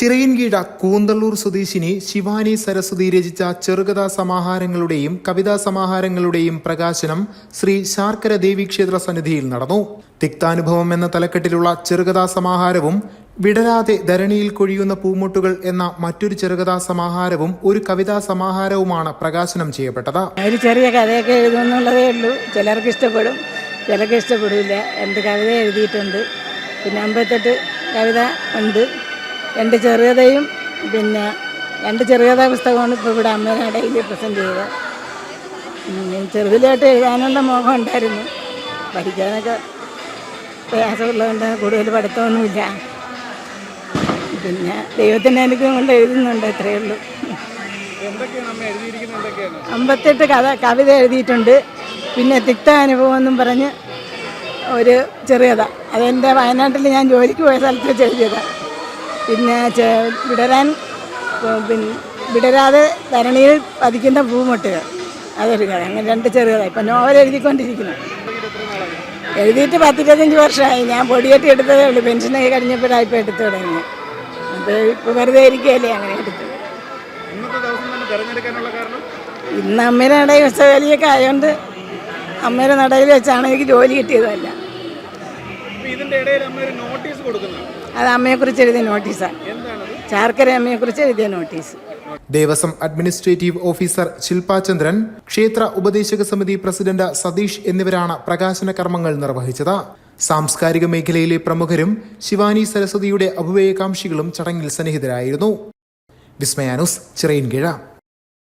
ചിറയിൻകീഴ കൂന്തള്ളൂർ സ്വദേശിനി ശിവാനി സരസ്വതി രചിച്ച ചെറുകഥാ സമാഹാരങ്ങളുടെയും കവിതാ സമാഹാരങ്ങളുടെയും പ്രകാശനം ശ്രീ ശാർക്കര ദേവീക്ഷേത്ര സന്നിധിയിൽ നടന്നു. തിക്താനുഭവം എന്ന തലക്കെട്ടിലുള്ള ചെറുകഥാ സമാഹാരവും വിടരാതെ ധരണിയിൽ കൊഴിയുന്ന പൂമുട്ടുകൾ എന്ന മറ്റൊരു ചെറുകഥാ സമാഹാരവും ഒരു കവിതാ സമാഹാരവുമാണ് പ്രകാശനം ചെയ്യപ്പെട്ടത്. ഒരു ചെറിയ കഥയൊക്കെ എഴുതുന്നുള്ളതേ ഉള്ളൂ. ചിലർക്ക് ഇഷ്ടപ്പെടും ചിലർക്ക് ഇഷ്ടപ്പെടില്ല. എന്ത് കവിത എഴുതിയിട്ടുണ്ട്? പിന്നെ അമ്പത്തെട്ട് കവിത ഉണ്ട്. രണ്ട് ചെറിയതയും പിന്നെ രണ്ട് ചെറിയതായ പുസ്തകമാണ് ഇപ്പോൾ ഇവിടെ അമ്മയുടെ ഇടയിൽ പ്രസന്റ് ചെയ്തത്. ചെറുതിലായിട്ട് എഴുതാനുള്ള മോഹം ഉണ്ടായിരുന്നു. പഠിക്കാനൊക്കെ പ്രയാസമുള്ളതുകൊണ്ട് കൂടുതൽ പഠിത്തമൊന്നുമില്ല. പിന്നെ ദൈവത്തിന്റെ അനുഗ്രഹം കൊണ്ട് എഴുതുന്നുണ്ട് അത്രയേ ഉള്ളൂ. അമ്പത്തെട്ട് കഥ കവിത എഴുതിയിട്ടുണ്ട്. പിന്നെ തിക്ത അനുഭവം എന്നും പറഞ്ഞ് ഒരു ചെറിയത. അതെന്റെ വയനാട്ടിൽ ഞാൻ ജോലിക്ക് പോയ സ്ഥലത്ത് വെച്ച് എഴുതിയതാണ് പിന്നെ വിടരാൻ പിന്നെ വിടരാതെ ധരണിയിൽ പതിക്കുന്ന പൂമൊട്ടുകൾ അതൊരു കഥ അങ്ങനെ രണ്ട് ചെറുകഥ ഇപ്പം നോവൽ എഴുതിക്കൊണ്ടിരിക്കുന്നു. എഴുതിയിട്ട് പത്തിരുപത്തഞ്ച് വർഷമായി. ഞാൻ പൊടിയേറ്റ് എടുത്തതേ ഉള്ളൂ. പെൻഷനൊക്കെ കഴിഞ്ഞപ്പോഴായിപ്പോൾ എടുത്തു തുടങ്ങി അപ്പോൾ ഇപ്പോൾ വെറുതെ ഇരിക്കുകയല്ലേ അങ്ങനെ എടുത്തു ഇന്നത്തെ ദിവസം തന്നെ തിരഞ്ഞെടുക്കാനുള്ള കാരണം? ഇന്ന് അമ്മയുടെ നടയിൽ ഉത്സവലിയൊക്കെ ആയതുകൊണ്ട് അമ്മയുടെ നടയിൽ വെച്ചാണ് എനിക്ക് ജോലി കിട്ടിയതല്ല. ഇതിന്റെ ഇടയിൽ അമ്മ ഒരു നോട്ടീസ് അത് അമ്മയെക്കുറിച്ച് എഴുതിയ നോട്ടീസാണ് ചാർക്കര ചാർക്കര അമ്മയെക്കുറിച്ച് എഴുതിയ notice Devaswom administrative officer Shilpa Chandran ക്ഷേത്ര ഉപദേശക സമിതി പ്രസിഡന്റ് സതീഷ് എന്നിവരാണ് പ്രകാശന കർമ്മങ്ങൾ നിർവഹിച്ചത്. സാംസ്കാരിക മേഖലയിലെ പ്രമുഖരും ശിവാനി സരസ്വതിയുടെ അഭുവേകാംക്ഷികളും ചടങ്ങിൽ സന്നിഹിതരായിരുന്നു. വിസ്മയാനുസ് ചിറയിൻകീഴ.